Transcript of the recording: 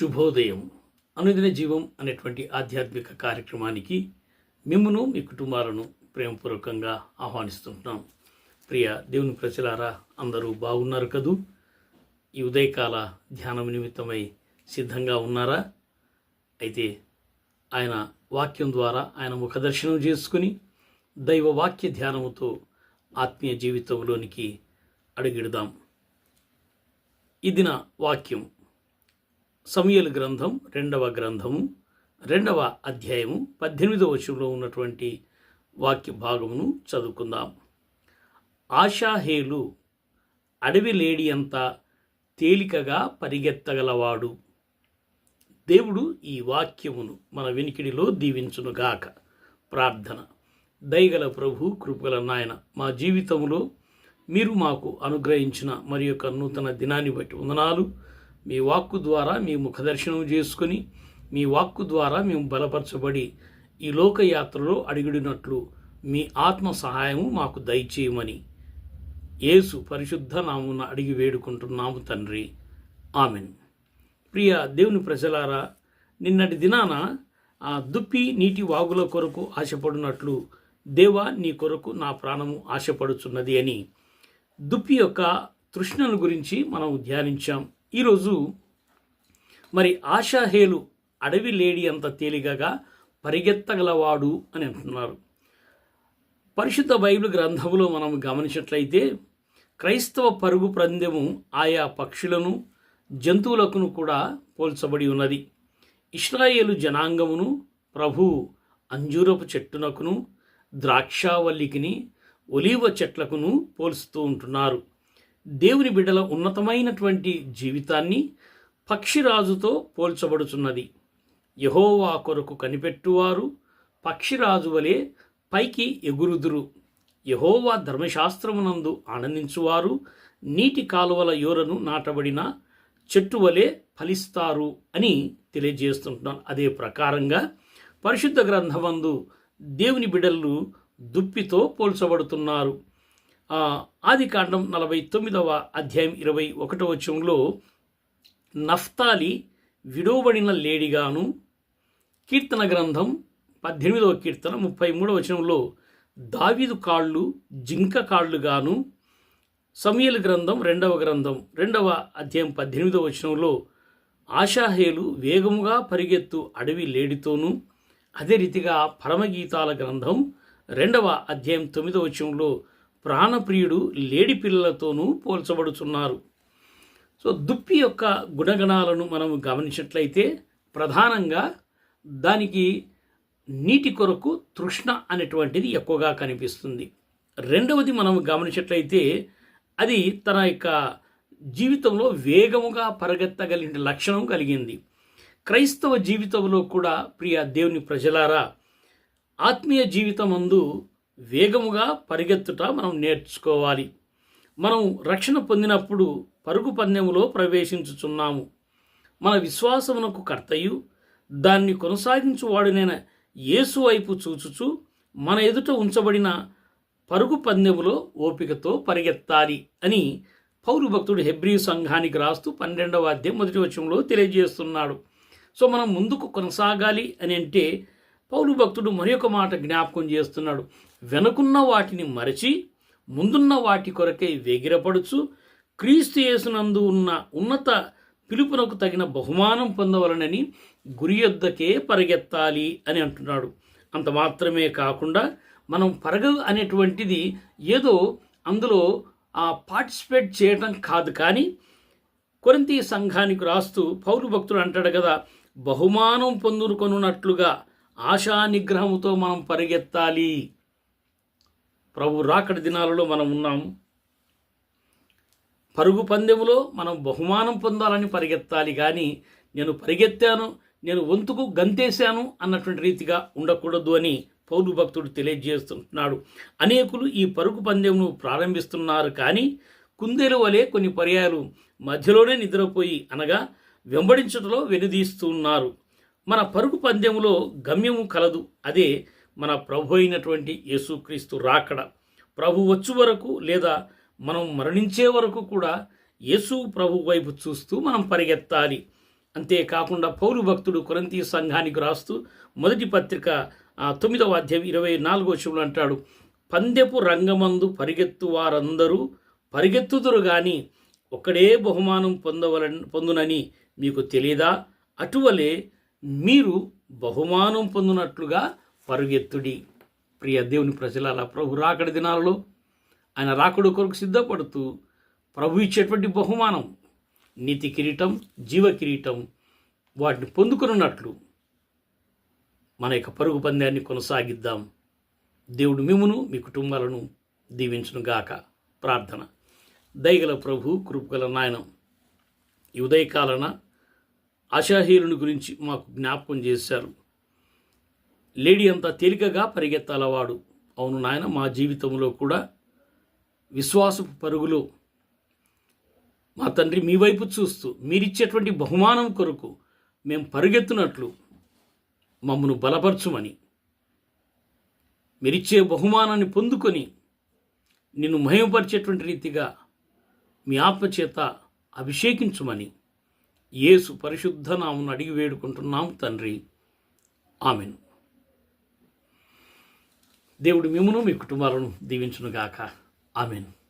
శుభోదయం. అనుదిన జీవం అనేటువంటి ఆధ్యాత్మిక కార్యక్రమానికి మిమ్మను మీ కుటుంబాలను ప్రేమపూర్వకంగా ఆహ్వానిస్తుంటున్నాం. ప్రియ దేవుని ప్రజలారా అందరూ బాగున్నారు కదూ? ఈ ఉదయకాల ధ్యానం నిమిత్తమై సిద్ధంగా ఉన్నారా? అయితే ఆయన వాక్యం ద్వారా ఆయన ముఖదర్శనం చేసుకుని దైవ వాక్య ధ్యానముతో ఆత్మీయ జీవితంలోనికి అడుగిడదాం. ఇదిన వాక్యం సమయలు గ్రంథం రెండవ గ్రంథము రెండవ అధ్యాయము పద్దెనిమిదవ వచనంలో ఉన్నటువంటి వాక్య భాగమును చదువుకుందాం. ఆశాహేలు అడవి లేడి అంత తేలికగా పరిగెత్తగలవాడు. దేవుడు ఈ వాక్యమును మన వినికిడిలో దీవించునుగాక ప్రార్థన. దయగల ప్రభు కృపగల నాయన మా జీవితంలో మీరు మాకు అనుగ్రహించిన మరి యొక్క నూతన దినాన్ని బట్టి వందనాలు. మీ వాక్కు ద్వారా మేము ముఖదర్శనం చేసుకొని మీ వాక్కు ద్వారా మేము బలపరచబడి ఈ లోకయాత్రలో అడిగిడినట్లు మీ ఆత్మ సహాయము మాకు దయచేయమని యేసు పరిశుద్ధ నామున అడిగి వేడుకుంటున్నాము తండ్రి. ఆమెన్. ప్రియ దేవుని ప్రజలారా నిన్నటి దినాన ఆ దుప్పి నీటి వాగుల కొరకు ఆశపడినట్లు దేవా నీ కొరకు నా ప్రాణము ఆశపడుచున్నది అని దుప్పి యొక్క తృష్ణను గురించి మనం ధ్యానించాం. ఈరోజు మరి ఆశాహేలు అడవి లేడి అంత తేలికగా పరిగెత్తగలవాడు అని అంటున్నారు. పరిశుద్ధ బైబిల్ గ్రంథములో మనం గమనించినట్లయితే క్రైస్తవ పరుగు పందెము ఆయా పక్షులను జంతువులకును కూడా పోల్చబడి ఉన్నది. ఇస్రాయేలు జనాంగమును ప్రభు అంజూరపు చెట్టునకును ద్రాక్షావల్లికిని ఒలీవ చెట్లకును పోల్చుతూ ఉంటున్నారు. దేవుని బిడ్డల ఉన్నతమైనటువంటి జీవితాన్ని పక్షిరాజుతో పోల్చబడుచున్నది. యహోవా కొరకు కనిపెట్టువారు పక్షిరాజు వలె పైకి ఎగురుదురు. యహోవా ధర్మశాస్త్రమునందు ఆనందించువారు నీటి కాలువల యోరను నాటబడిన చెట్టు వలె ఫలిస్తారు అని తెలియజేస్తుంటున్నాను. అదే ప్రకారంగా పరిశుద్ధ గ్రంథమందు దేవుని బిడలు దుప్పితో పోల్చబడుతున్నారు. ఆది కాండం నలభై తొమ్మిదవ అధ్యాయం ఇరవై ఒకటవ వచనంలో నఫ్తాలి విడవబడిన లేడిగాను. కీర్తన గ్రంథం పద్దెనిమిదవ కీర్తన ముప్పై మూడవ వచనంలో దావిదు కాళ్ళు జింక కాళ్ళుగాను. సమయలు గ్రంథం రెండవ గ్రంథం రెండవ అధ్యాయం పద్దెనిమిదవ వచనంలో ఆశాహేలు వేగముగా పరిగెత్తు అడవి లేడితోనూ. అదే రీతిగా పరమగీతాల గ్రంథం రెండవ అధ్యాయం తొమ్మిదవ వచనంలో ప్రాణప్రియుడు లేడి పిల్లలతోనూ పోల్చబడుచున్నారు. సో దుప్పి యొక్క గుణగణాలను మనం గమనించినట్లయితే ప్రధానంగా దానికి నీటి కొరకు తృష్ణ అనేటువంటిది ఎక్కువగా కనిపిస్తుంది. రెండవది మనం గమనించినట్లయితే అది తన యొక్క జీవితంలో వేగముగా పరిగెత్తగలిగిన లక్షణం కలిగింది. క్రైస్తవ జీవితంలో కూడా ప్రియ దేవుని ప్రజలారా ఆత్మీయ జీవితం అందు వేగముగా పరిగెత్తుట మనం నేర్చుకోవాలి. మనం రక్షణ పొందినప్పుడు పరుగు పందెములో ప్రవేశించుచున్నాము. మన విశ్వాసమునకు కర్తయు. దాన్ని కొనసాగించువాడునైన యేసు వైపు చూచుచు మన ఎదుట ఉంచబడిన పరుగు పందెములో ఓపికతో పరిగెత్తాలి అని పౌరు భక్తుడు హెబ్రీ సంఘానికి రాస్తూ పన్నెండవ అధ్యాయం మొదటి వచనంలో తెలియజేస్తున్నాడు. సో మనం ముందుకు కొనసాగాలి అని అంటే పౌరు భక్తుడు మరొక మాట జ్ఞాపకం చేస్తున్నాడు. వెనుకున్న వాటిని మరచి ముందున్న వాటి కొరకై వేగిరపడుచు క్రీస్తు యేసునందు ఉన్న ఉన్నత పిలుపునకు తగిన బహుమానం పొందవలనని గురి యొద్దకే పరిగెత్తాలి అని అంటున్నాడు. అంత మాత్రమే కాకుండా మనం పరగ అనేటువంటిది ఏదో అందులో ఆ పార్టిసిపేట్ చేయటం కాదు కానీ కొరింతి సంఘానికి రాస్తూ పౌరు భక్తుడు అంటాడు కదా బహుమానం పొందుకొనున్నట్లుగా ఆశా నిగ్రహంతో మనం పరిగెత్తాలి. ప్రభు రాకడి దినాలలో మనం ఉన్నాం. పరుగు పందెములో మనం బహుమానం పొందాలని పరిగెత్తాలి. కానీ నేను పరిగెత్తాను నేను వంతుకు గంతేశాను అన్నటువంటి రీతిగా ఉండకూడదు అని పౌరు భక్తుడు తెలియజేస్తున్నాడు. అనేకులు ఈ పరుగు పందెమును ప్రారంభిస్తున్నారు. కానీ కుందేలు వలె కొన్ని పర్యాయాలు మధ్యలోనే నిద్రపోయి అనగా వెంబడించటంలో వెనుదీస్తున్నారు. మన పరుగు పందెంలో గమ్యము కలదు. అదే మన ప్రభు అయినటువంటి యేసుక్రీస్తు రాకడ. ప్రభు వచ్చు వరకు లేదా మనం మరణించే వరకు కూడా యేసు ప్రభు వైపు చూస్తూ మనం పరిగెత్తాలి. అంతేకాకుండా పౌరు భక్తుడు కొరంతి సంఘానికి రాస్తూ మొదటి పత్రిక తొమ్మిదవ అధ్యాయం ఇరవై నాలుగో శివులు అంటాడు పందెపు రంగమందు పరిగెత్తు వారందరూ పరిగెత్తుదురు గాని ఒకడే బహుమానం పొందవల పొందునని మీకు తెలియదా అటువలే మీరు బహుమానం పొందినట్లుగా పరుగెత్తుడి. ప్రియ దేవుని ప్రజల ప్రభు రాకడి దినాలలో ఆయన రాకడు కొరకు సిద్ధపడుతూ ప్రభు ఇచ్చేటువంటి బహుమానం నీతి కిరీటం జీవ కిరీటం వాటిని పొందుకున్నట్లు మన యొక్క పరుగు పందాన్ని కొనసాగిద్దాం. దేవుడు మిమ్మును మీ కుటుంబాలను దీవించునుగాక ప్రార్థన. దయగల ప్రభు కృపగల నాయనం ఈ ఉదయకాలన ఆశాహీరుని గురించి మాకు జ్ఞాపకం చేశారు. లేడీ అంతా తేలికగా పరిగెత్తాలవాడు అవును నాయన మా జీవితంలో కూడా విశ్వాసపు పరుగులు మా తండ్రి మీ వైపు చూస్తూ మీరిచ్చేటువంటి బహుమానం కొరకు మేము పరుగెత్తునట్లు మమ్మను బలపరచుమని మీరిచ్చే బహుమానాన్ని పొందుకొని నిన్ను మహిమపరిచేటువంటి రీతిగా మీ ఆత్మచేత అభిషేకించుమని యేసు పరిశుద్ధ నామును అడిగి వేడుకుంటున్నాం తండ్రి. ఆమెను. దేవుడు మిమ్మును మీ కుటుంబాలను దీవించునుగాక. ఆమెను.